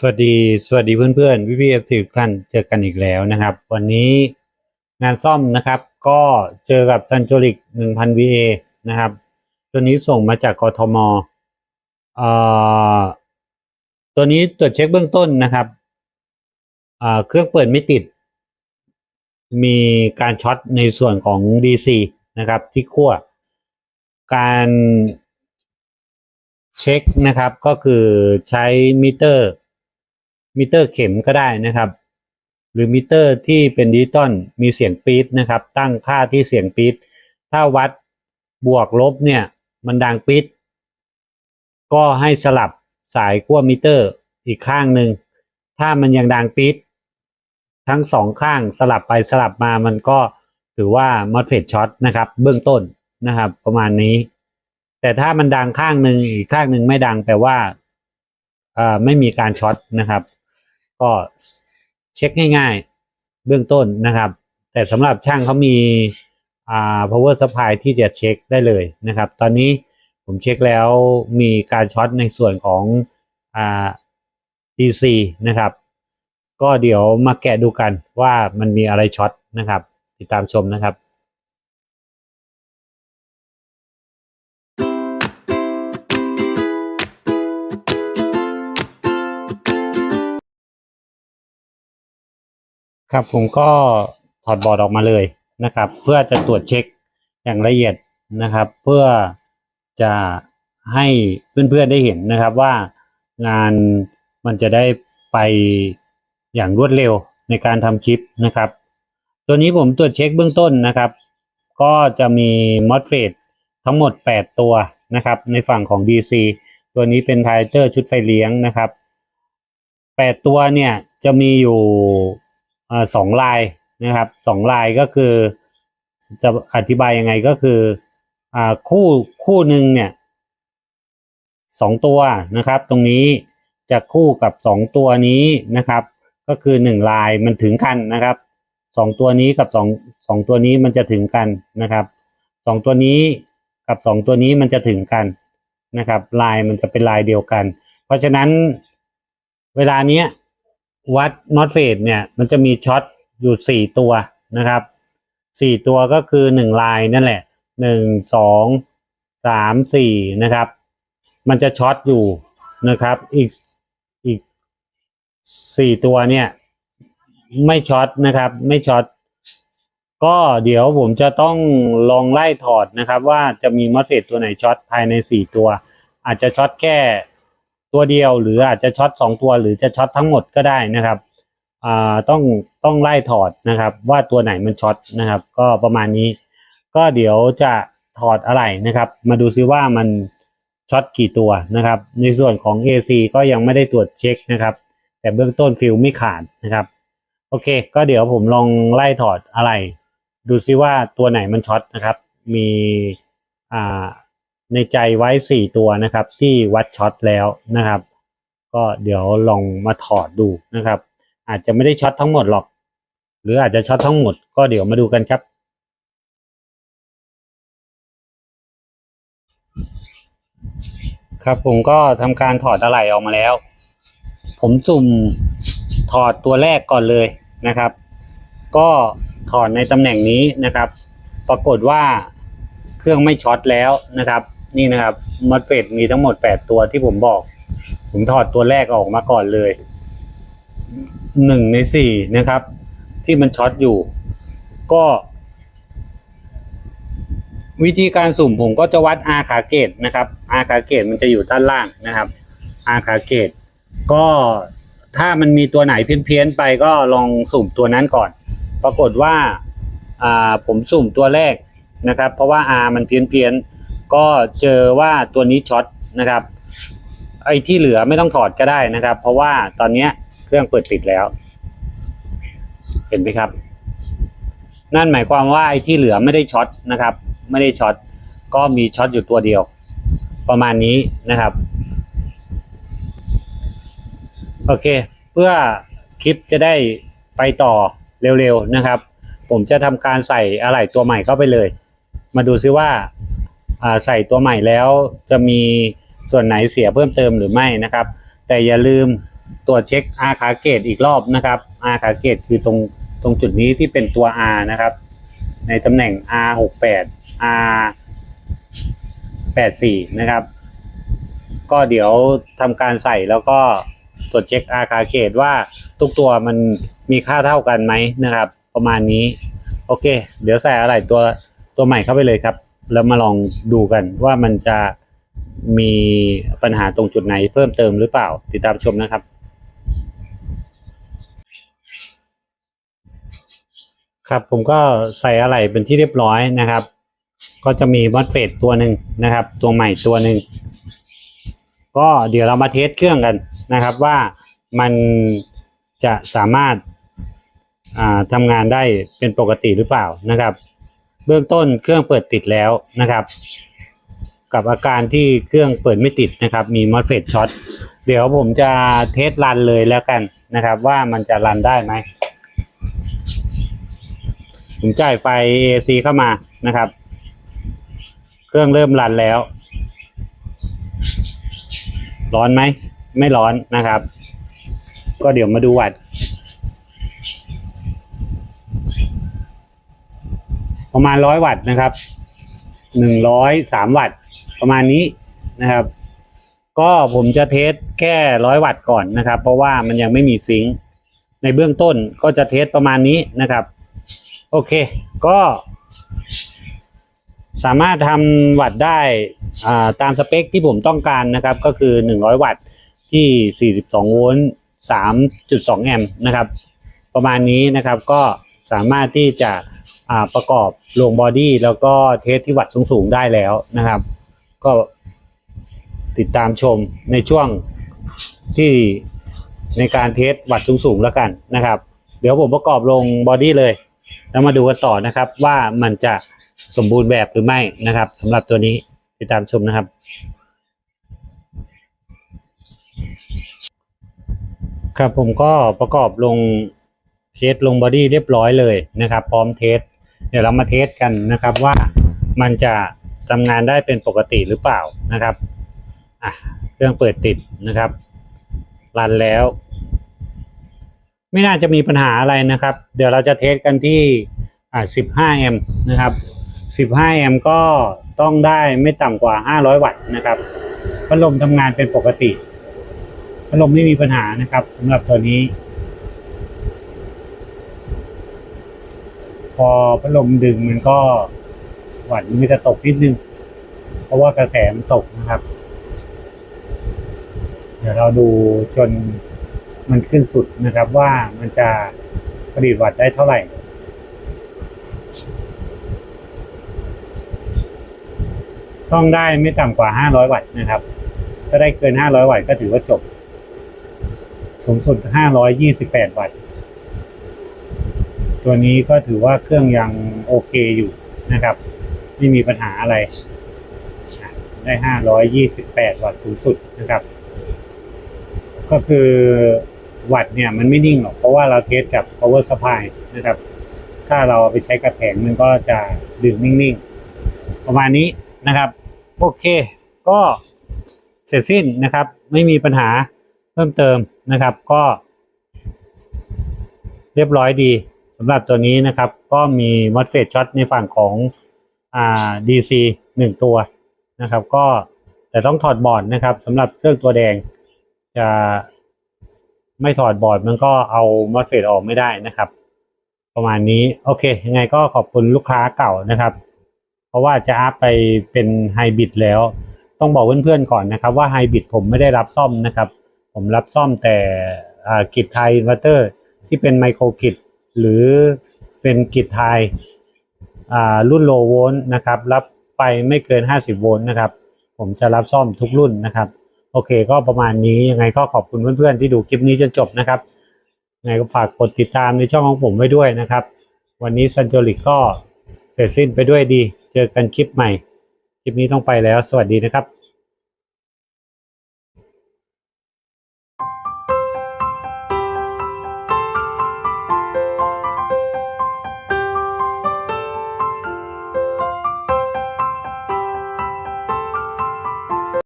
สวัสดีสวัสดีเพื่อนๆพี่พี่เอฟทุกท่านเจอกันอีกแล้วนะครับ วันนี้งานซ่อมนะครับ ก็เจอกับซันโจลิก1000 VA นะครับ ตัวนี้ส่งมาจากกทมเอ่อตัวนี้ตรวจเช็คเบื้องต้นนะครับอ่าเครื่องเปิดไม่ติด มีการช็อตในส่วนของ DC นะครับ ที่ขั้วการเช็คนะครับก็คือใช้มิเตอร์ มิเตอร์เข็มก็ได้นะครับ หรือมิเตอร์ที่เป็นดิจิตอลมีเสียงปี๊ดนะครับ ตั้งค่าที่เสียงปี๊ดถ้าวัดบวกลบเนี่ยมันดังปี๊ดก็ให้สลับสายขั้วมิเตอร์อีกข้างหนึ่งถ้ามันยังดังปี๊ดทั้งสองข้างสลับไปสลับมามันก็ถือว่ามอสเฟตช็อตนะครับเบื้องต้นนะครับประมาณนี้ แต่ถ้ามันดังข้างหนึ่งอีกข้างหนึ่งไม่ดังแปลว่าไม่มีการช็อตนะครับ ก็เช็คง่ายๆ เบื้องต้นนะครับ แต่สำหรับช่างเขามีอ่า power supply ที่จะเช็คได้เลยนะครับ ตอนนี้ผมเช็คแล้วมีการช็อตในส่วนของอ่า DC นะครับ ก็เดี๋ยวมาแกะดูกันว่ามันมีอะไรช็อตนะครับ ติดตามชมนะครับ ครับผมก็ถอดบอร์ดออกมาเลยนะครับ เพื่อจะตรวจเช็คอย่างละเอียดนะครับ เพื่อจะให้เพื่อนๆได้เห็นนะครับว่างานมันจะได้ไปอย่างรวดเร็วในการทำคลิปนะครับ ตัวนี้ผมตรวจเช็คเบื้องต้นนะครับ ก็จะมีมอสเฟตทั้งหมด 8 ตัวนะครับ ในฝั่งของ DC ตัวนี้เป็นไทเตอร์ชุดไฟเลี้ยงนะครับ 8 ตัวเนี่ยจะมีอยู่ สองลายนะครับสองลายก็คือ จะอธิบายยังไงก็คืออ่าคู่คู่หนึ่งเนี่ยสองตัวนะครับ ตรงนี้จะคู่กับสองตัวนี้นะครับ ก็คือหนึ่งลายมันถึงกันนะครับสองตัวนี้กับสองสองตัวนี้มันจะถึงกันนะครับสองตัวนี้กับสองตัวนี้มันจะถึงกันนะครับ ลายมันจะเป็นลายเดียวกัน เพราะฉะนั้นเวลาเนี้ย วัดมอสเฟตเนี่ยมันจะมีช็อตอยู่สี่ตัวนะครับสี่ตัวก็คือหนึ่งลายนั่นแหละหนึ่งสองสามสี่นะครับ มันจะช็อตอยู่นะครับ อีกอีกสี่ตัวเนี่ย ไม่ช็อตนะครับ ไม่ช็อตก็เดี๋ยวผมจะต้องลองไล่ถอดนะครับ ว่าจะมีมอสเฟตตัวไหนช็อตภายในสี่ตัว อาจจะช็อตแค่ ตัวเดียวหรืออาจจะช็อตสองตัวหรือจะช็อตทั้งหมดก็ได้นะครับอ่าต้องต้องไล่ถอดนะครับ ว่าตัวไหนมันช็อตนะครับ ก็ประมาณนี้ ก็เดี๋ยวจะถอดอะไรนะครับ มาดูซิว่ามันช็อตกี่ตัวนะครับ ในส่วนของ AC ก็ยังไม่ได้ตรวจเช็คนะครับ แต่เบื้องต้นฟิลไม่ขาดนะครับ โอเค ก็เดี๋ยวผมลองไล่ถอดอะไร ดูซิว่าตัวไหนมันช็อตนะครับ มีอ่า ในใจไว้สี่ตัวนะครับ ที่วัดช็อตแล้วนะครับ ก็เดี๋ยวลองมาถอดดูนะครับ อาจจะไม่ได้ช็อตทั้งหมดหรอก หรืออาจจะช็อตทั้งหมด ก็เดี๋ยวมาดูกันครับครับผมก็ทำการถอดอะไหล่ออกมาแล้ว ผมสุ่มถอดตัวแรกก่อนเลยนะครับ ก็ถอดในตำแหน่งนี้นะครับ ปรากฏว่าเครื่องไม่ช็อตแล้วนะครับ นี่นะครับมอสเฟตมีทั้งหมด8ตัวที่ผมบอก ผมถอดตัวแรกออกมาก่อนเลยหนึ่งในสี่นะครับ ที่มันช็อตอยู่ ก็ วิธีการสุ่มผมก็จะวัด R ขาเกตนะครับ R ขาเกตมันจะอยู่ด้านล่างนะครับ R ขาเกตก็ถ้ามันมีตัวไหนเพี้ยนๆไปก็ลองสุ่มตัวนั้นก่อน ปรากฏว่าผมสุ่มตัวแรกนะครับ เพราะว่า R มันเพี้ยนๆ ก็เจอว่าตัวนี้ช็อตนะครับ ไอ้ที่เหลือไม่ต้องถอดก็ได้นะครับ เพราะว่าตอนนี้เครื่องเปิดติดแล้ว เห็นไหมครับ นั่นหมายความว่าไอ้ที่เหลือไม่ได้ช็อตนะครับ ไม่ได้ช็อตก็มีช็อตอยู่ตัวเดียว ประมาณนี้นะครับ โอเค เพื่อคลิปจะได้ไปต่อเร็วๆนะครับ ผมจะทำการใส่อะไหล่ตัวใหม่เข้าไปเลย มาดูซิว่า ใส่ตัวใหม่แล้วจะมีส่วนไหนเสียเพิ่มเติมหรือไม่นะครับ แต่อย่าลืมตรวจเช็ค R ขาเกตอีกรอบนะครับ R ขาเกตคือตรงตรงจุดนี้ที่เป็นตัว R นะครับ ในตำแหน่ง R 6 8 R 8 4นะครับ ก็เดี๋ยวทำการใส่แล้วก็ตรวจเช็ค R ขาเกตว่าทุกตัวมันมีค่าเท่ากันไหมนะครับ ประมาณนี้ โอเค เดี๋ยวใส่อะไรตัวตัวใหม่เข้าไปเลยครับ แล้วมาลองดูกันว่ามันจะมีปัญหาตรงจุดไหนเพิ่มเติมหรือเปล่า ติดตามชมนะครับ ครับผมก็ใส่อะไรเป็นที่เรียบร้อยนะครับ ก็จะมีวัดเฟสตัวหนึ่งนะครับ ตัวใหม่ตัวหนึ่งก็เดี๋ยวเรามาเทสเครื่องกันนะครับว่ามันจะสามารถาทำงานได้เป็นปกติหรือเปล่านะครับ เบื้องต้นเครื่องเปิดติดแล้วนะครับ กับอาการที่เครื่องเปิดไม่ติดนะครับ มีมอสเฟตช็อตเดี๋ยวผมจะเทสรันเลยแล้วกันนะครับ ว่ามันจะรันได้ไหมผมจ่ายไฟ AC เข้ามานะครับ เครื่องเริ่มรันแล้ว ร้อนไหม ไม่ร้อนนะครับ ก็เดี๋ยวมาดูวัด ประมาณร้อยวัตต์นะครับหนึ่งร้อยสามวัตต์ประมาณนี้นะครับ ก็ผมจะเทสแค่ร้อยวัตต์ก่อนนะครับ เพราะว่ามันยังไม่มีซิงค์ในเบื้องต้นก็จะเทสประมาณนี้นะครับ โอเค ก็ สามารถทำวัตต์ได้ตามสเปคที่ผมต้องการนะครับ ก็คือ 100 วัตต์ที่ 42 โวลต์ 3.2 แอมป์นะครับ ประมาณนี้นะครับก็สามารถที่จะ ประกอบลงบอดี้แล้วก็เทสที่วัตต์สูงๆได้แล้วนะครับ ก็ติดตามชมในช่วงที่ในการเทสวัตต์สูงๆแล้วกันนะครับ เดี๋ยวผมประกอบลงบอดี้เลย แล้วมาดูกันต่อนะครับว่ามันจะสมบูรณ์แบบหรือไม่นะครับสำหรับตัวนี้ติดตามชมนะครับ ครับผมก็ประกอบลง เทสลงบอดี้เรียบร้อยเลยนะครับ พร้อมเทสเดี๋ยวเรามาเทสกันนะครับว่ามันจะทำงานได้เป็นปกติหรือเปล่านะครับอะเครื่องเปิดติดนะครับรันแล้ว ไม่น่าจะมีปัญหาอะไรนะครับ เดี๋ยวเราจะเทสกันที่อ่า15แอมป์นะครับ15แอมป์ก็ต้องได้ไม่ต่ำกว่า 500 วัตต์นะครับพัดลมทำงานเป็นปกติพัดลมไม่มีปัญหานะครับสำหรับตัวนี้ พอพัดลมดึงมันก็หวัตต์มันจะตกนิดนึง เพราะว่ากระแสมันตกนะครับ เดี๋ยวเราดูจนมันขึ้นสุดนะครับว่ามันจะผลิตวัดได้เท่าไหร่ต้องได้ไม่ต่ำกว่า 500 วัตต์นะครับ ถ้าได้เกิน 500 วัตต์ก็ถือว่าจบ สูงสุด 528 วัตต์ ตัวนี้ก็ถือว่าเครื่องยังโอเคอยู่นะครับ ไม่มีปัญหาอะไรอะได้ 528 วัตต์สูงสุดนะครับ ก็คือวัตต์เนี่ยมันไม่นิ่งหรอก เพราะว่าเราเทสกับ power supply นะครับ ถ้าเราเอาไปใช้กับแผงมันก็จะดึงนิ่งๆ ประมาณนี้นะครับ โอเค ก็เสร็จสิ้นนะครับ ไม่มีปัญหาเพิ่มเติมนะครับ ก็เรียบร้อยดี สำหรับตัวนี้นะครับ ก็มีมอสเฟตช็อตในฝั่งของอ่า DC หนึ่งตัวนะครับ ก็แต่ต้องถอดบอร์ดนะครับสำหรับเครื่องตัวแดงจะไม่ถอดบอร์ดมันก็เอามอสเฟตออกไม่ได้นะครับ ประมาณนี้โอเค ยังไงก็ขอบคุณลูกค้าเก่านะครับ เพราะว่าจะอัพไปเป็นไฮบริดแล้ว ต้องบอกเพื่อนๆก่อนนะครับ ว่าไฮบริดผมไม่ได้รับซ่อมนะครับ ผมรับซ่อมแต่กิจไทยอินเวอร์เตอร์ที่เป็นไมโครกิจ หรือเป็นกิจไทยรุ่นโลโวลต์นะครับ รับไฟไม่เกิน 50 โวลต์นะครับ ผมจะรับซ่อมทุกรุ่นนะครับ โอเคก็ประมาณนี้ยังไงก็ขอบคุณเพื่อนๆ ที่ดูคลิปนี้จนจบนะครับยังไงก็ฝากกดติดตามในช่องของผมไว้ด้วยนะครับ วันนี้ซันโจลิกก็เสร็จสิ้นไปด้วยดี เจอกันคลิปใหม่ คลิปนี้ต้องไปแล้ว สวัสดีนะครับ